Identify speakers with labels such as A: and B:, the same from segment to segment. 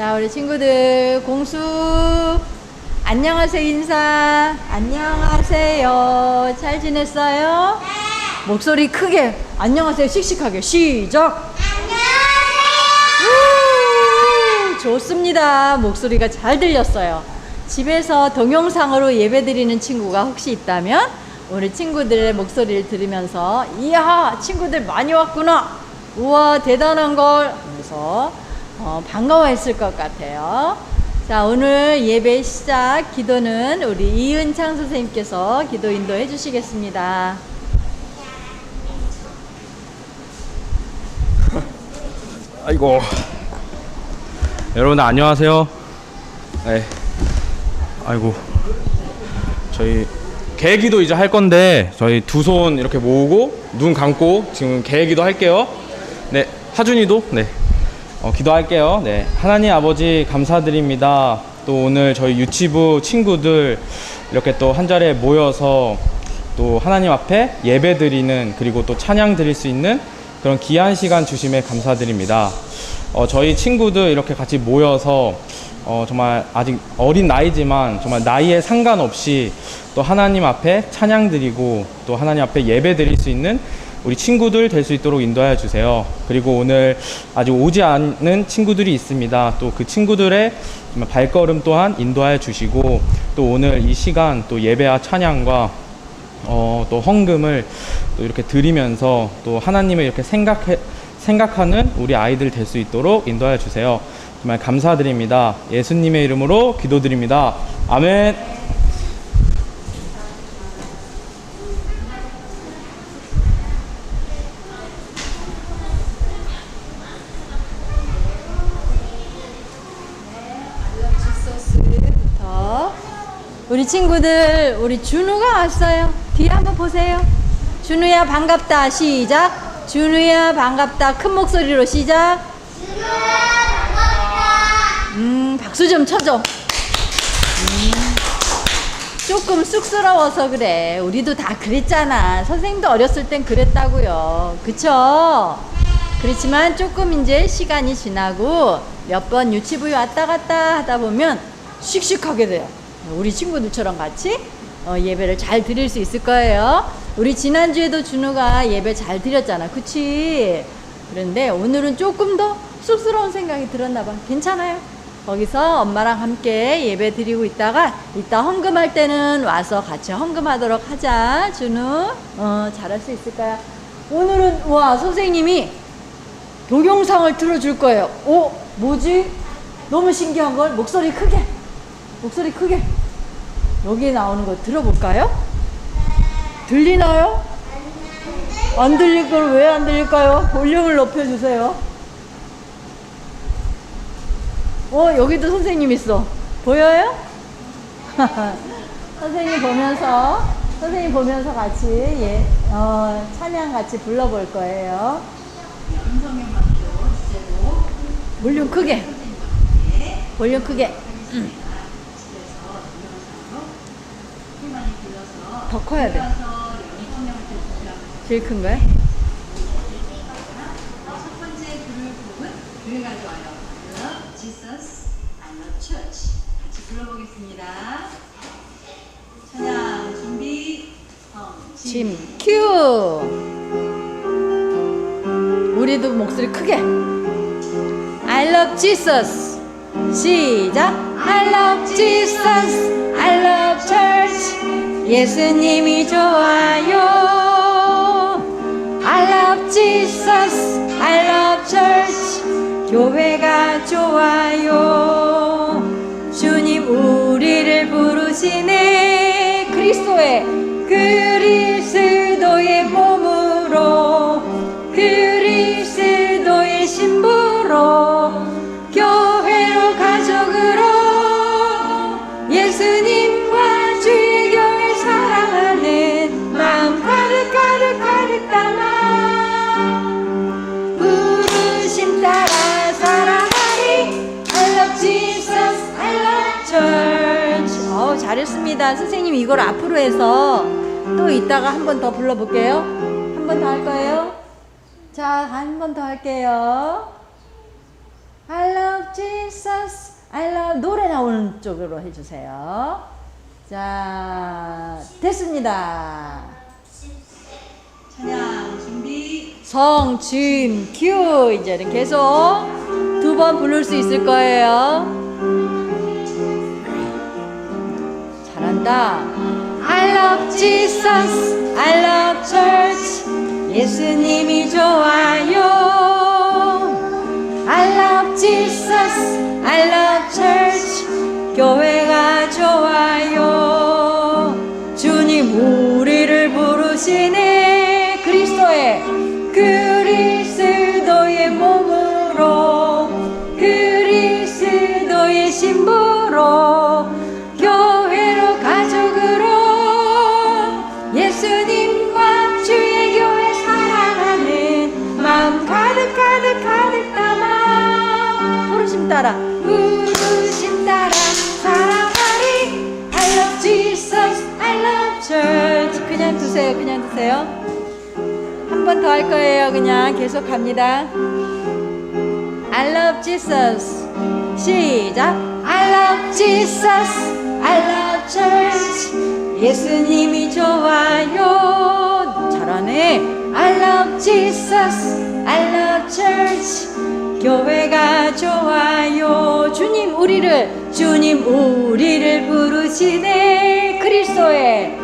A: 자, 우리 친구들 공수 안녕하세요 인사. 안녕하세요. 잘 지냈어요? 목소리 크게 안녕하세요 씩씩하게 시작. 우, 좋습니다. 목소리가 잘 들렸어요. 집에서 동영상으로 예배 드리는 친구가 혹시 있다면 우리 친구들의 목소리를 들으면서 이야 친구들 많이 왔구나 우와 대단한 걸 하면서 어, 반가워했을 것 같아요. 자 오늘 예배 시작 기도는 우리 이은창 선생님께서 기도 인도해 주시겠습니다.
B: 아이고. 여러분들 안녕하세요. 네. 아이고. 저희 개기도 이제 할 건데 저희 두 손 이렇게 모으고 눈 감고 지금 개기도 할게요. 네 하준이도? 네 어, 기도할게요. 네. 하나님 아버지 감사드립니다. 또 오늘 저희 유치부 친구들 이렇게 또 한 자리에 모여서 또 하나님 앞에 예배 드리는 그리고 또 찬양 드릴 수 있는 그런 귀한 시간 주심에 감사드립니다. 어, 저희 친구들 이렇게 같이 모여서 어, 정말 아직 어린 나이지만 정말 나이에 상관없이 또 하나님 앞에 찬양 드리고 또 하나님 앞에 예배 드릴 수 있는 우리 친구들 될 수 있도록 인도하여 주세요. 그리고 오늘 아직 오지 않는 친구들이 있습니다. 또 그 친구들의 발걸음 또한 인도하여 주시고 또 오늘 이 시간 또 예배와 찬양과 어, 또 헌금을 또 이렇게 드리면서 또 하나님을 이렇게 생각해, 생각하는 우리 아이들 될 수 있도록 인도하여 주세요. 정말 감사드립니다. 예수님의 이름으로 기도드립니다. 아멘.
A: 친구들 우리 준우가 왔어요. 뒤에 한번 보세요. 준우야 반갑다 시작. 준우야 반갑다 큰 목소리로 시작. 음 박수 좀 쳐줘. 음, 조금 쑥스러워서 그래. 우리도 다 그랬잖아. 선생님도 어렸을 땐 그랬다고요. 그쵸? 그렇지만 조금 이제 시간이 지나고 몇 번 유치부에 왔다 갔다 하다 보면 씩씩하게 돼요. 우리 친구들처럼 같이 어, 예배를 잘 드릴 수 있을 거예요. 우리 지난주에도 준우가 예배 잘 드렸잖아. 그치? 그런데 오늘은 조금 더 쑥스러운 생각이 들었나 봐. 괜찮아요. 거기서 엄마랑 함께 예배 드리고 있다가 이따 헌금할 때는 와서 같이 헌금하도록 하자. 준우. 어, 잘할 수 있을 거야. 오늘은 와, 선생님이 동영상을 틀어줄 거예요. 오, 뭐지? 너무 신기한 걸 목소리 크게, 목소리 크게. 여기에 나오는 거 들어볼까요? 들리나요? 안 들릴 걸 왜 안 들릴까요? 볼륨을 높여주세요. 어, 여기도 선생님 있어. 보여요? 선생님 보면서, 선생님 보면서 같이, 예, 어, 찬양 같이 불러볼 거예요. 볼륨 크게. 볼륨 크게. 음. 더 커야 돼. 제일 큰 거야?
C: 첫 번째 그룹은 교회 가져와요. Love Jesus, I love church. 같이 불러보겠습니다. 찬양 준비. 어,
A: 짐 큐. 우리도 목소리 크게. I love Jesus. 시작. I love Jesus. I love church. 예수님이 좋아요. I love Jesus. I love church. 교회가 좋아요. 주님 우리를 부르시네. 그리스도의 그 잘했습니다 선생님 이걸 앞으로 해서 또 이따가 한 번 더 불러볼게요 한 번 더 할 거예요 자 한 번 더 할게요 I love
C: Jesus. I love 노래 나오는 쪽으로 해주세요. 자, 됐습니다.
D: 찬양 준비.
C: 성진 큐 이제는 계속 두 번 부를 수 있을 거예요. 잘한다. I love Jesus, I love church. 예수님이 좋아요. I love Jesus, I love 더 할 거예요. 그냥 계속 갑니다. I love Jesus. 시작. I love Jesus. I love church. 예수님이 좋아요. 잘하네. I love Jesus. I love church. 교회가 좋아요. 주님 우리를 주님 우리를 부르시네. 그리스도의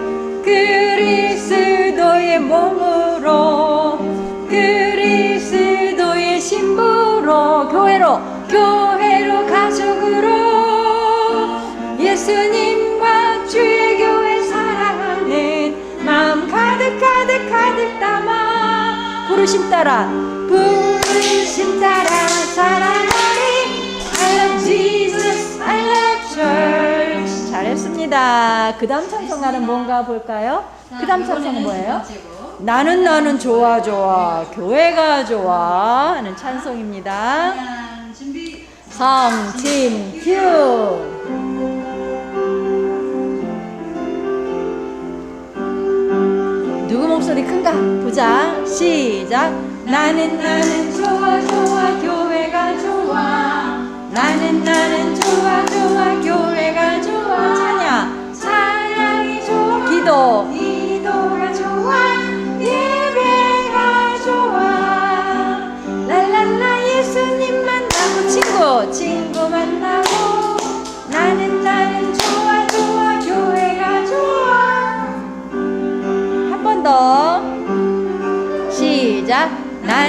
C: 그리스도의 몸 예수님과 주의 교회 사랑하는 마음 가득 가득 가득 담아 부르심 따라. 부르심 따라 사랑하리. I love Jesus. I love church. 잘했습니다. 그 다음 찬송가는 뭔가 볼까요? 그 다음 찬송은 뭐예요? 나는 나는 좋아 좋아. 교회가 좋아 하는 찬송입니다. 성팀 큐 목소리 큰가? 보자. 시작. 나는 나는 좋아 좋아 교회가 좋아. 나는 나는 좋아 좋아 교회가 좋아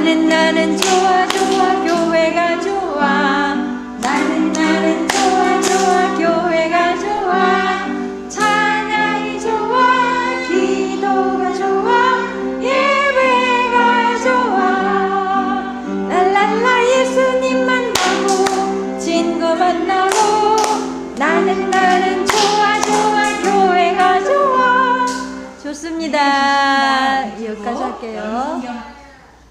C: 나는 나는 좋아 좋아 교회가 좋아. 나는 나는 좋아 좋아 교회가 좋아. 찬양이 좋아 기도가 좋아 예배가 좋아. 랄랄라 예수님 만 나고 친구 만나고. 나는 나는 좋아 좋아 교회가 좋아. 좋습니다. 여기까지 할게요.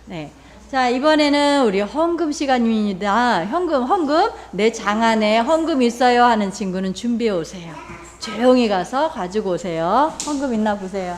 C: 네. 자, 이번에는 우리 헌금 시간입니다. 현금, 헌금. 내 장 안에 헌금 있어요 하는 친구는 준비해 오세요. 조용히 가서 가지고 오세요. 헌금 있나 보세요.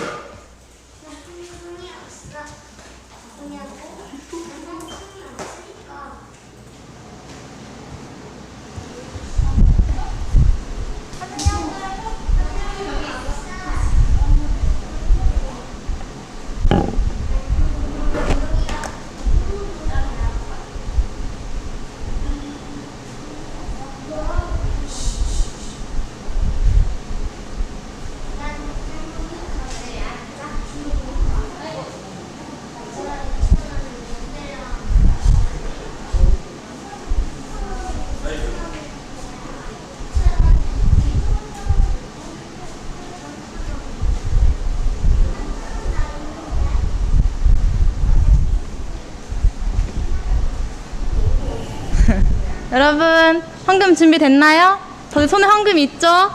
E: 여러분 헌금 준비됐나요? 저기 손에 헌금 있죠?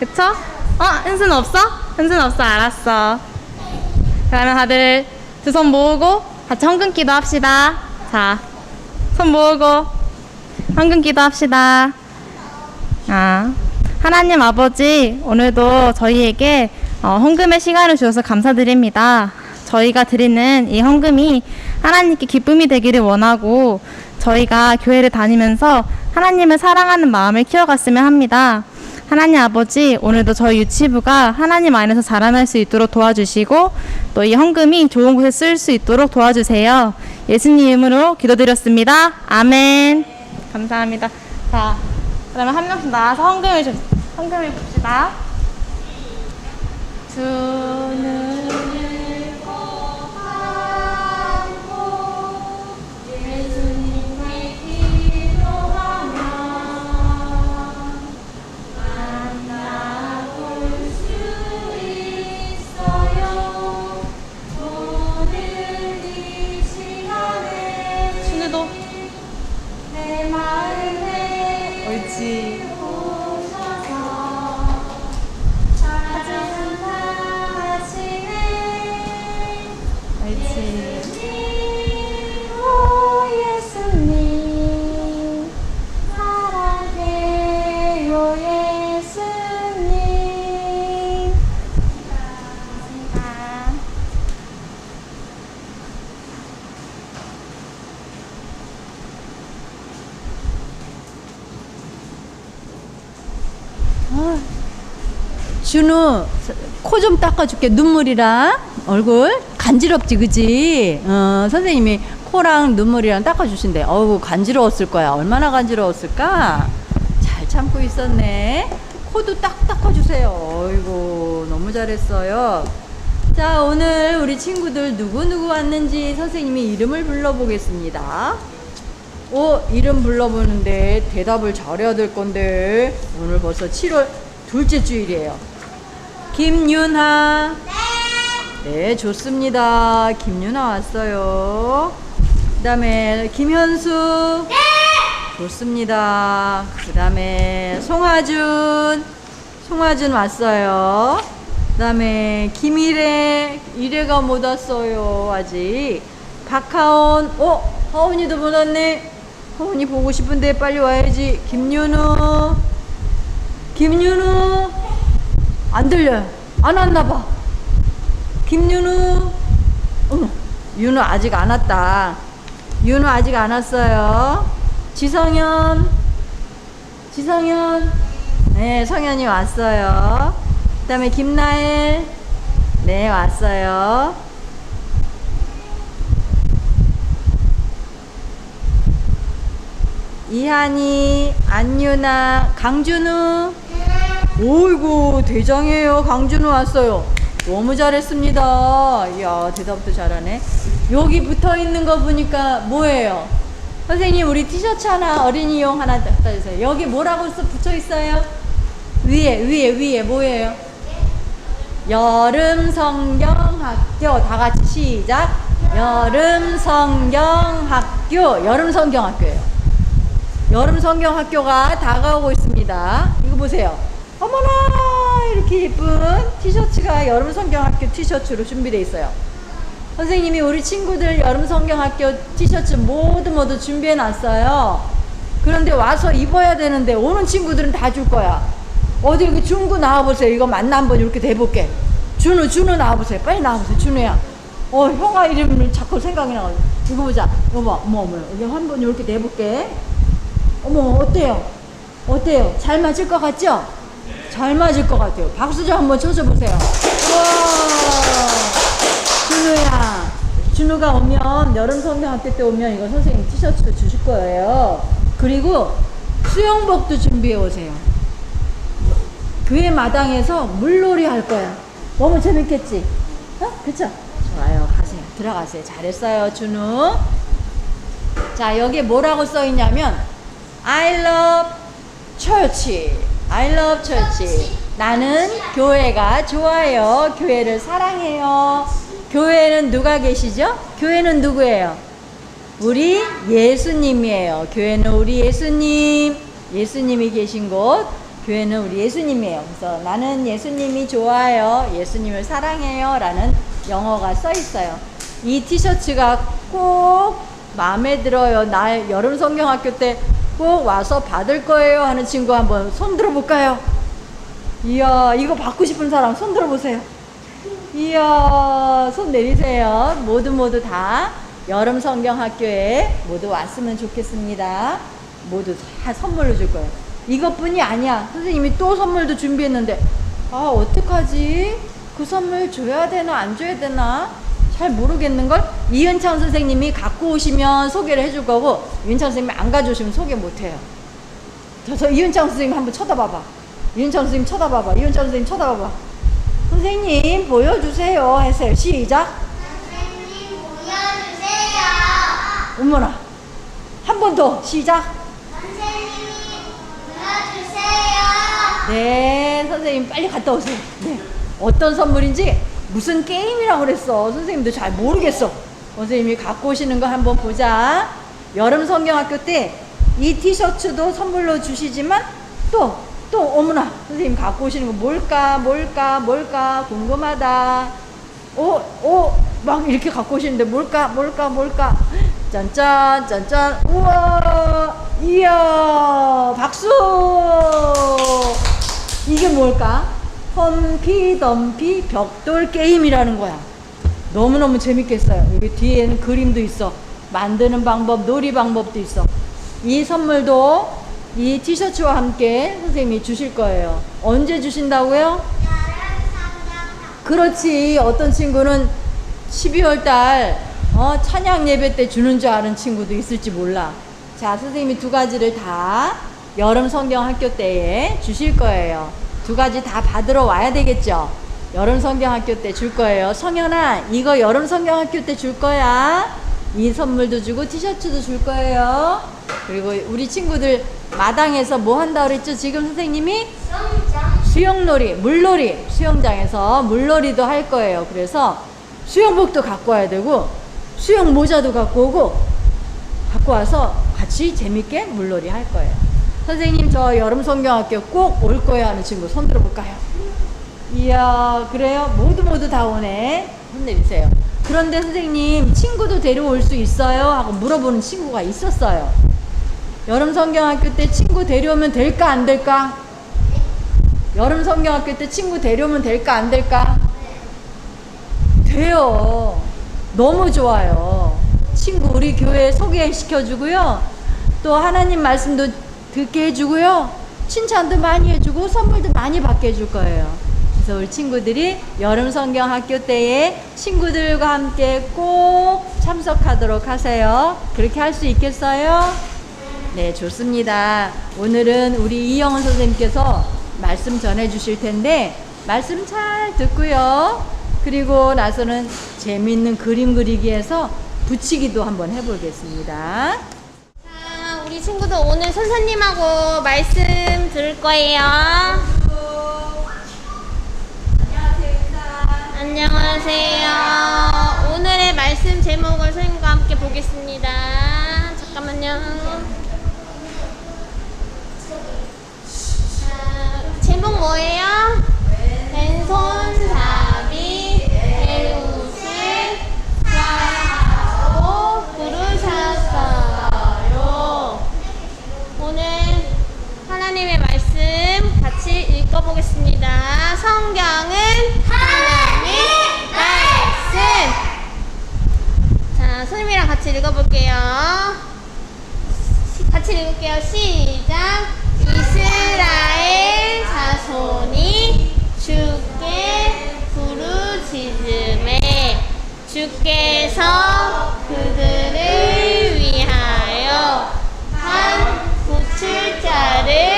E: 그쵸? 어? 은수는 없어? 은수는 없어 알았어 그러면 다들 두 손 모으고 같이 헌금 기도합시다 자손 모으고 헌금 기도합시다 아 하나님 아버지 오늘도 저희에게 어, 헌금의 시간을 주셔서 감사드립니다 저희가 드리는 이 헌금이 하나님께 기쁨이 되기를 원하고 저희가 교회를 다니면서 하나님을 사랑하는 마음을 키워갔으면 합니다. 하나님 아버지, 오늘도 저희 유치부가 하나님 안에서 자라날 수 있도록 도와주시고 또 이 헌금이 좋은 곳에 쓸 수 있도록 도와주세요. 예수님 이름으로 기도드렸습니다. 아멘. 감사합니다. 자, 그러면 한 명씩 나와서 헌금을 좀, 헌금을 봅시다. 두눈 준우
A: 코 좀 닦아줄게. 눈물이랑 얼굴 간지럽지 그지? 어, 선생님이 코랑 눈물이랑 닦아주신대. 어우 간지러웠을 거야. 얼마나 간지러웠을까? 잘 참고 있었네. 코도 딱 닦아주세요. 어이구 너무 잘했어요. 자 오늘 우리 친구들 누구누구 왔는지 선생님이 이름을 불러보겠습니다. 오 이름 불러보는데 대답을 잘해야 될 건데. 오늘 벌써 7월 둘째 주일이에요 김윤하. 네. 네, 좋습니다. 김윤하 왔어요. 그 다음에 김현수. 네. 좋습니다. 그 다음에 송하준. 송하준 왔어요. 그 다음에 김일혜. 일혜가 못 왔어요. 아직. 박하온. 어? 하온이도 못 왔네. 하온이 보고 싶은데 빨리 와야지. 김윤우. 김윤우. 안 들려요. 안 왔나 봐. 김윤우. 어머, 윤우 아직 안 왔다. 윤우 아직 안 왔어요. 지성현. 지성현. 네, 성현이 왔어요. 그 다음에 김나엘. 네, 왔어요. 이한이, 안유나, 강준우. 오이고 대장이에요. 강준우 왔어요. 너무 잘했습니다. 이야 대답도 잘하네. 여기 붙어 있는 거 보니까 뭐예요? 선생님 우리 티셔츠 하나 어린이용 하나 갖다 주세요. 여기 뭐라고 써 붙여 있어요? 위에 위에 위에 뭐예요? 여름 성경학교. 다 같이 시작. 여름 성경학교. 여름 성경학교예요. 여름 성경학교가 다가오고 있습니다. 이거 보세요 어머나 이렇게 예쁜 티셔츠가 여름 성경학교 티셔츠로 준비되어 있어요. 선생님이 우리 친구들 여름 성경학교 티셔츠 모두 모두 준비해 놨어요. 그런데 와서 입어야 되는데 오는 친구들은 다 줄 거야. 어디 여기 중구 나와보세요. 이거 맞나 한번 이렇게 대볼게. 준우 준우 나와보세요. 빨리 나와보세요. 준우야. 어 형아 이름을 자꾸 생각이 나가지고 이거 보자. 봐. 어머 어머 여기 한번 이렇게 내볼게. 어머 어때요? 어때요? 잘 맞을 것 같죠? 잘 맞을 것 같아요. 박수 좀 한번 쳐줘 보세요. 와, 준우야. 준우가 오면, 여름 성경학교 때 오면 이거 선생님 티셔츠도 주실 거예요. 그리고 수영복도 준비해 오세요. 교회 마당에서 물놀이 할 거야. 너무 재밌겠지? 어? 그쵸? 좋아요. 가세요. 들어가세요. 잘했어요, 준우. 자, 여기에 뭐라고 써 있냐면, I love church. I love church. 나는 교회가 좋아요. 교회를 사랑해요. 교회는 누가 계시죠? 교회는 누구예요? 우리 예수님이에요. 교회는 우리 예수님. 예수님이 계신 곳. 교회는 우리 예수님이에요. 그래서 나는 예수님이 좋아요. 예수님을 사랑해요. 라는 영어가 써 있어요. 이 티셔츠가 꼭 마음에 들어요. 나 여름 성경학교 때 꼭 와서 받을 거예요 하는 친구 한번 손 들어볼까요? 이야 이거 받고 싶은 사람 손 들어보세요. 이야, 손 내리세요. 모두 모두 다 여름 성경 학교에 모두 왔으면 좋겠습니다. 모두 다 선물로 줄 거예요. 이것뿐이 아니야. 선생님이 또 선물도 준비했는데, 아, 어떡하지? 그 선물 줘야 되나, 안 줘야 되나? 잘 모르겠는 걸? 이은창 선생님이 갖고 오시면 소개를 해줄 거고, 이은창 선생님이 안 가져오시면 소개 못 해요. 저, 저 이은창 선생님 한번 쳐다봐봐. 이은창 선생님 쳐다봐봐. 이은창 선생님 쳐다봐봐. 선생님 보여주세요. 했어요. 시작.
F: 선생님 보여주세요.
A: 어머나. 한 번 더. 시작.
F: 선생님이 보여주세요.
A: 네, 선생님 빨리 갔다 오세요. 네. 어떤 선물인지 무슨 게임이라고 그랬어. 선생님도 잘 모르겠어. 선생님이 갖고 오시는 거 한번 보자. 여름 성경학교 때 이 티셔츠도 선물로 주시지만 또, 또, 어머나. 선생님 갖고 오시는 거 뭘까, 뭘까, 뭘까, 궁금하다. 오, 오, 막 이렇게 갖고 오시는데 뭘까, 뭘까, 뭘까. 짠짠, 짠짠. 우와, 이야, 박수! 이게 뭘까? 험피 덤피 벽돌 게임이라는 거야. 너무너무 재밌겠어요. 여기 뒤에는 그림도 있어. 만드는 방법, 놀이 방법도 있어. 이 선물도 이 티셔츠와 함께 선생님이 주실 거예요. 언제 주신다고요? 그렇지. 어떤 친구는 12월 달 어, 찬양 예배 때 주는 줄 아는 친구도 있을지 몰라. 자, 선생님이 두 가지를 다 여름 성경 학교 때에 주실 거예요. 두 가지 다 받으러 와야 되겠죠? 여름 성경 학교 때 줄 거예요. 성현아, 이거 여름 성경 학교 때 줄 거야. 이 선물도 주고 티셔츠도 줄 거예요. 그리고 우리 친구들 마당에서 뭐 한다 그랬죠? 지금 선생님이 수영놀이, 물놀이, 수영장에서 물놀이도 할 거예요. 그래서 수영복도 갖고 와야 되고, 수영 모자도 갖고 오고, 갖고 와서 같이 재밌게 물놀이 할 거예요. 선생님, 저 여름 성경학교 꼭 올 거예요 하는 친구 손 들어볼까요? 이야, 그래요? 모두 모두 다 오네. 손 내리세요. 그런데 선생님, 친구도 데려올 수 있어요? 하고 물어보는 친구가 있었어요. 여름 성경학교 때 친구 데려오면 될까, 안 될까? 여름 성경학교 때 친구 데려오면 될까 안 될까? 돼요. 너무 좋아요. 친구 우리 교회 소개시켜 주고요. 또 하나님 말씀도 듣게 해주고요. 칭찬도 많이 해주고 선물도 많이 받게 해줄 거예요. 그래서 우리 친구들이 여름 성경 학교 때에 친구들과 함께 꼭 참석하도록 하세요. 그렇게 할 수 있겠어요? 네, 좋습니다. 오늘은 우리 이영은 선생님께서 말씀 전해 주실 텐데, 말씀 잘 듣고요. 그리고 나서는 재미있는 그림 그리기 해서 붙이기도 한번 해보겠습니다.
G: 친구들 오늘 선생님하고 말씀 들을 거예요. 안녕하세요. 오늘의 말씀 제목을 선생님과 함께 보겠습니다. 잠깐만요. 자, 제목 뭐예요? 왼손잡이 배우실 사랑하고 부르셨어요. 오늘 하나님의 말씀 같이 읽어보겠습니다. 성경은 하나님 말씀. 자, 선생님이랑 같이 읽어볼게요. 시- 같이 읽을게요. 시작. 이스라엘 자손이 주께 부르짖음에 주께서 그들을 위하여 한 구출자를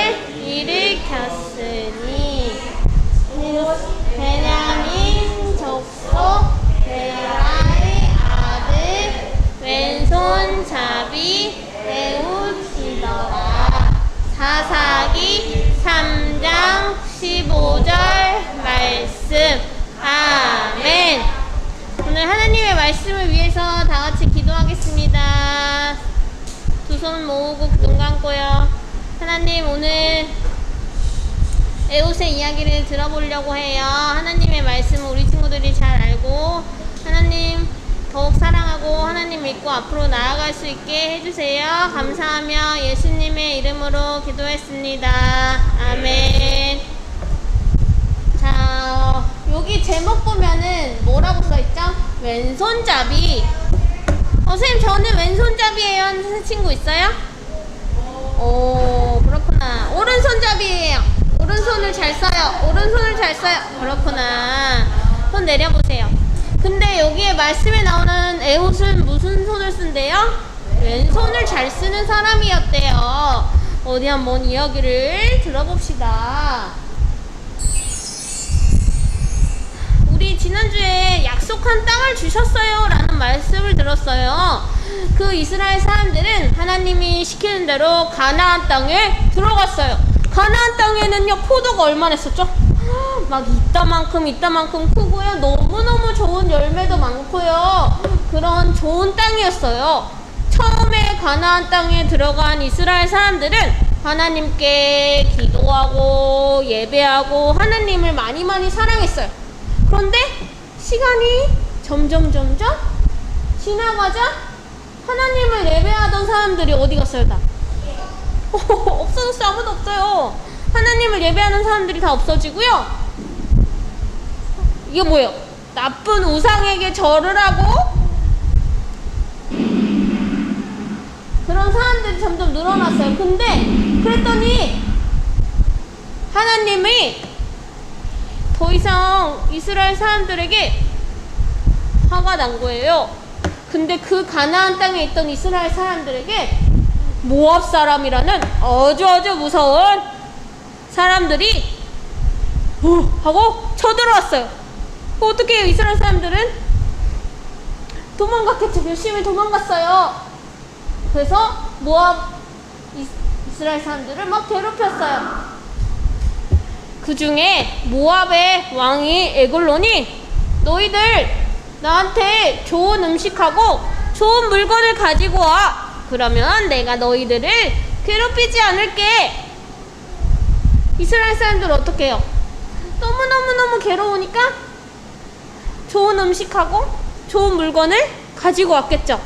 G: 사사기 3장 15절 말씀. 아멘. 오늘 하나님의 말씀을 위해서 다 같이 기도하겠습니다. 두 손 모으고 눈 감고요. 하나님 오늘 에옷의 이야기를 들어보려고 해요. 하나님의 말씀을 우리 친구들이 잘 알고 하나님 더욱 사랑하고 하나님 믿고 앞으로 나아갈 수 있게 해주세요. 감사하며 예수님의 이름으로 기도했습니다. 아멘. 자, 여기 제목 보면은 뭐라고 써있죠? 왼손잡이. 어, 선생님, 저는 왼손잡이에요. 하는 친구 있어요? 오, 그렇구나. 오른손잡이에요. 오른손을 잘 써요. 오른손을 잘 써요. 그렇구나. 손 내려보세요. 근데 여기에 말씀에 나오는 에옷은 무슨 손을 쓴대요? 왼손을 잘 쓰는 사람이었대요. 어디 한번 이야기를 들어봅시다. 우리 지난주에 약속한 땅을 주셨어요 라는 말씀을 들었어요. 그 이스라엘 사람들은 하나님이 시키는 대로 가나안 땅에 들어갔어요. 가나안 땅에는요 포도가 얼마나 있었죠? 막 이따만큼 이따만큼 크고요. 너무너무 좋은 열매도 많고요. 그런 좋은 땅이었어요. 처음에 가나안 땅에 들어간 이스라엘 사람들은 하나님께 기도하고 예배하고 하나님을 많이 많이 사랑했어요. 그런데 시간이 점점 점점 지나가자 하나님을 예배하던 사람들이 어디 갔어요 다? 없어졌어요 아무도 없어요 하나님을 예배하는 사람들이 다 없어지고요 이게 뭐예요? 나쁜 우상에게 절을 하고 그런 사람들이 점점 늘어났어요 근데 그랬더니 하나님이 더 이상 이스라엘 사람들에게 화가 난 거예요. 근데 그 가나안 땅에 있던 이스라엘 사람들에게 모압 사람이라는 아주 아주 무서운 사람들이 어, 하고 쳐들어왔어요. 어떻게 해요? 이스라엘 사람들은 도망갔겠죠. 열심히 도망갔어요. 그래서 모압 이- 이스라엘 사람들을 막 괴롭혔어요. 그 중에 모압의 왕이 에글론이 너희들 나한테 좋은 음식하고 좋은 물건을 가지고 와. 그러면 내가 너희들을 괴롭히지 않을게. 이스라엘 사람들 어떻게 해요? 너무너무너무 괴로우니까 좋은 음식하고 좋은 물건을 가지고 왔겠죠.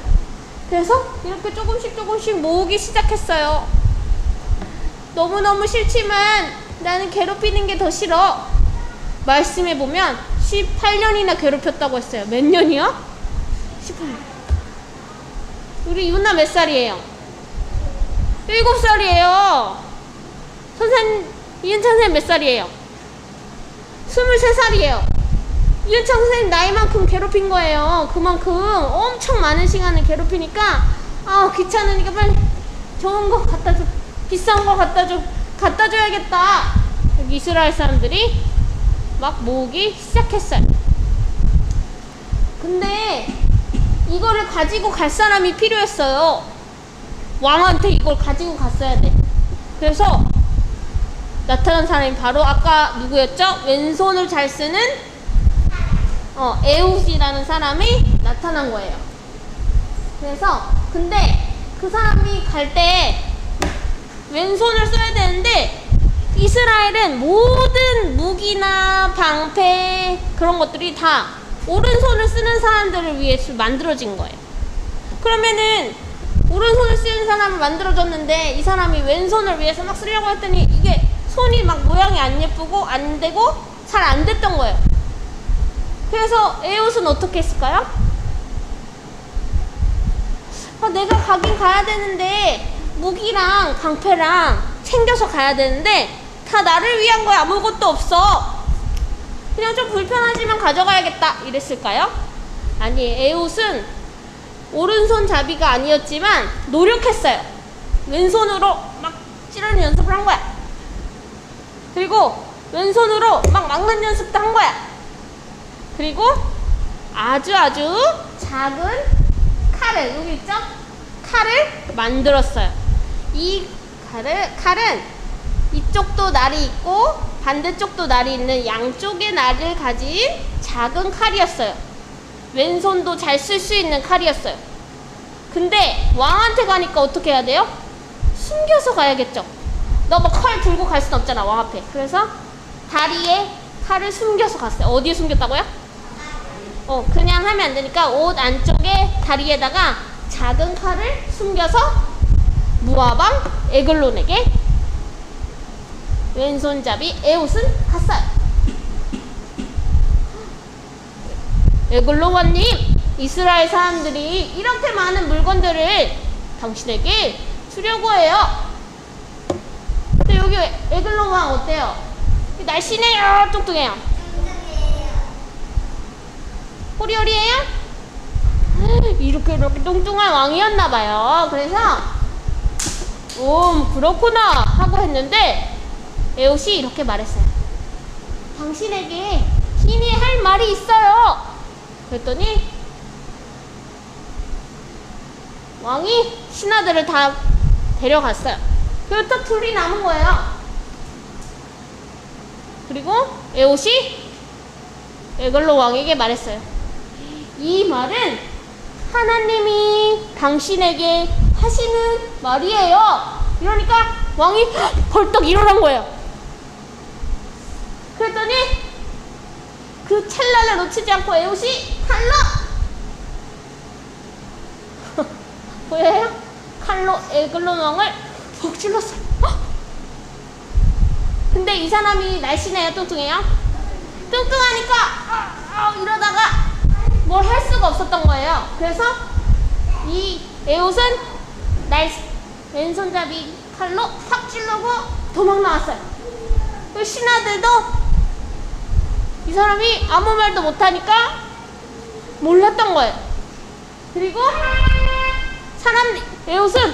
G: 그래서 이렇게 조금씩 조금씩 모으기 시작했어요. 너무너무 싫지만 나는 괴롭히는 게 더 싫어. 말씀해 보면 18년이나 괴롭혔다고 했어요. 몇 년이요? 18년. 우리 유나 몇 살이에요? 7살이에요. 선생 이은찬 선생님 몇 살이에요? 23살이에요. 이은찬 선생님 나이만큼 괴롭힌 거예요. 그만큼 엄청 많은 시간을 괴롭히니까 아 귀찮으니까 빨리 좋은 거 갖다 줘. 비싼 거 갖다 줘. 갖다 줘야겠다. 이스라엘 사람들이 막 모으기 시작했어요. 근데 이거를 가지고 갈 사람이 필요했어요. 왕한테 이걸 가지고 갔어야 돼. 그래서 나타난 사람이 바로 아까 누구였죠? 왼손을 잘 쓰는 어, 에웃이라는 사람이 나타난 거예요. 그래서 근데 그 사람이 갈 때 왼손을 써야 되는데 이스라엘은 모든 무기나 방패 그런 것들이 다 오른손을 쓰는 사람들을 위해서 만들어진 거예요. 그러면은 오른손을 쓰는 사람을 만들어줬는데 이 사람이 왼손을 위해서 막 쓰려고 했더니 이게 손이 막 모양이 안 예쁘고 안 되고 잘 안 됐던 거예요. 그래서 에옷은 어떻게 했을까요? 아, 내가 가긴 가야 되는데 무기랑 방패랑 챙겨서 가야 되는데 다 나를 위한 거야. 아무것도 없어. 그냥 좀 불편하지만 가져가야겠다. 이랬을까요? 아니 에옷은 오른손 잡이가 아니었지만 노력했어요. 왼손으로 막 찌르는 연습을 한 거야. 그리고 왼손으로 막 막는 연습도 한 거야 그리고 아주 아주 작은 칼을 여기 있죠? 칼을 만들었어요. 이 칼을 칼은 이쪽도 날이 있고 반대쪽도 날이 있는 양쪽의 날을 가진 작은 칼이었어요. 왼손도 잘 쓸 수 있는 칼이었어요. 근데 왕한테 가니까 어떻게 해야 돼요? 숨겨서 가야겠죠. 너 뭐 칼 들고 갈 순 없잖아 왕 앞에. 그래서 다리에 칼을 숨겨서 갔어요. 어디에 숨겼다고요? 어, 그냥 하면 안 되니까 옷 안쪽에 다리에다가 작은 칼을 숨겨서 무화방 에글론에게 왼손잡이 에옷은 갔어요. 에글로와님, 이스라엘 사람들이 이렇게 많은 물건들을 당신에게 주려고 해요. 근데 여기 에글로 왕 어때요? 날씬해요? 뚱뚱해요? 호리호리해요? 이렇게 이렇게 뚱뚱한 왕이었나 봐요. 그래서 음 그렇구나 하고 했는데 에옷이 이렇게 말했어요. 당신에게 신이 할 말이 있어요. 그랬더니 왕이 신하들을 다 데려갔어요. 그리고 또 둘이 남은 거예요. 그리고 에옷이 에글로 왕에게 말했어요. 이 말은 하나님이 당신에게 하시는 말이에요. 이러니까 왕이 벌떡 일어난 거예요. 그랬더니 그 찰나를 놓치지 않고 에옷이 칼로 보여요? 칼로 에글론 왕을 푹 찔렀어요. 헉! 근데 이 사람이 날씬해요, 뚱뚱해요? 뚱뚱하니까 아, 아, 이러다가 뭘 할 수가 없었던 거예요. 그래서 이 에옷은 날 왼손잡이 칼로 탁 찌르고 도망 나왔어요. 그 신하들도 이 사람이 아무 말도 못하니까 몰랐던 거예요. 그리고 사람 에옷은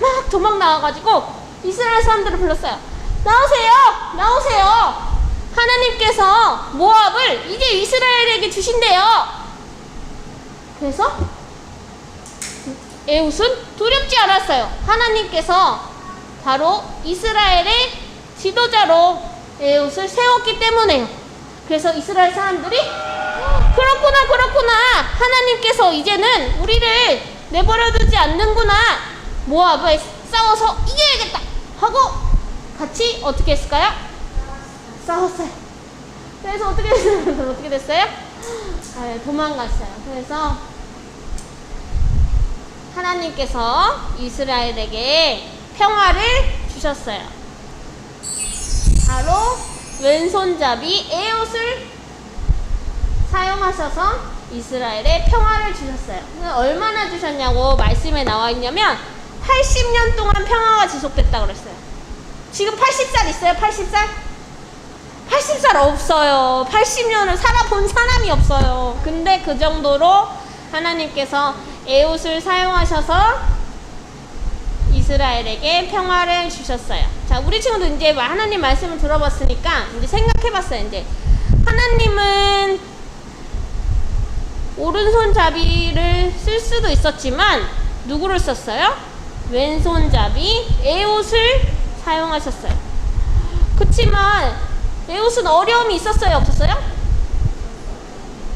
G: 막 도망 나와가지고 이스라엘 사람들을 불렀어요. 나오세요, 나오세요. 하나님께서 모압을 이제 이스라엘에게 주신대요. 그래서 에웃은 두렵지 않았어요. 하나님께서 바로 이스라엘의 지도자로 에웃을 세웠기 때문에요. 그래서 이스라엘 사람들이 그렇구나 그렇구나 하나님께서 이제는 우리를 내버려두지 않는구나 모압을 싸워서 이겨야겠다 하고 같이 어떻게 했을까요? 싸웠어요. 그래서 어떻게 됐어요? 어떻게 됐어요? 아, 도망갔어요. 그래서 하나님께서 이스라엘에게 평화를 주셨어요. 바로 왼손잡이 에옷을 사용하셔서 이스라엘에 평화를 주셨어요. 얼마나 주셨냐고 말씀에 나와 있냐면 80년 동안 평화가 지속됐다 그랬어요. 지금 80살 있어요? 80살? 80살 없어요. 80년을 살아본 사람이 없어요. 근데 그 정도로 하나님께서 에옷을 사용하셔서 이스라엘에게 평화를 주셨어요. 자, 우리 친구도 이제 하나님 말씀을 들어봤으니까 이제 생각해봤어요. 이제 하나님은 오른손잡이를 쓸 수도 있었지만 누구를 썼어요? 왼손잡이 에옷을 사용하셨어요. 그치만 에옷은 어려움이 있었어요, 없었어요?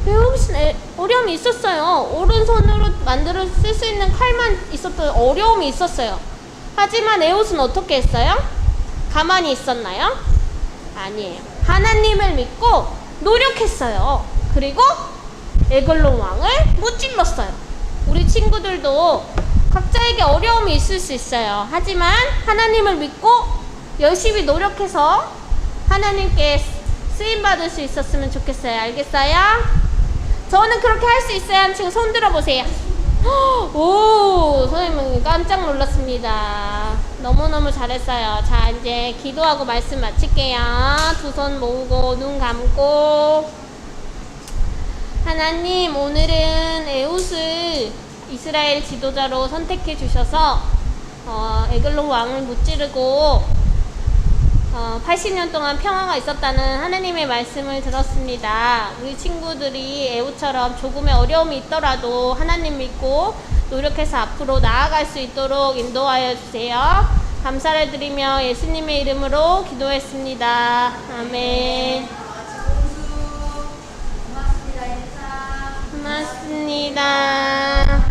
G: 에옷은 에- 어려움이 있었어요. 오른손으로 만들어 쓸 수 있는 칼만 있었던 어려움이 있었어요. 하지만 에옷은 어떻게 했어요? 가만히 있었나요? 아니에요. 하나님을 믿고 노력했어요. 그리고 에글론 왕을 무찔렀어요. 우리 친구들도 각자에게 어려움이 있을 수 있어요. 하지만 하나님을 믿고 열심히 노력해서 하나님께 쓰임 받을 수 있었으면 좋겠어요. 알겠어요? 저는 그렇게 할 수 있어요. 한 친구 손 들어보세요. 오, 선생님 깜짝 놀랐습니다. 너무너무 잘했어요. 자, 이제 기도하고 말씀 마칠게요. 두 손 모으고 눈 감고. 하나님, 오늘은 에웃을 이스라엘 지도자로 선택해 주셔서 어, 에글론 왕을 무찌르고 어, 80년 동안 평화가 있었다는 하나님의 말씀을 들었습니다. 우리 친구들이 에우처럼 조금의 어려움이 있더라도 하나님 믿고 노력해서 앞으로 나아갈 수 있도록 인도하여 주세요. 감사를 드리며 예수님의 이름으로 기도했습니다. 아멘. 고맙습니다.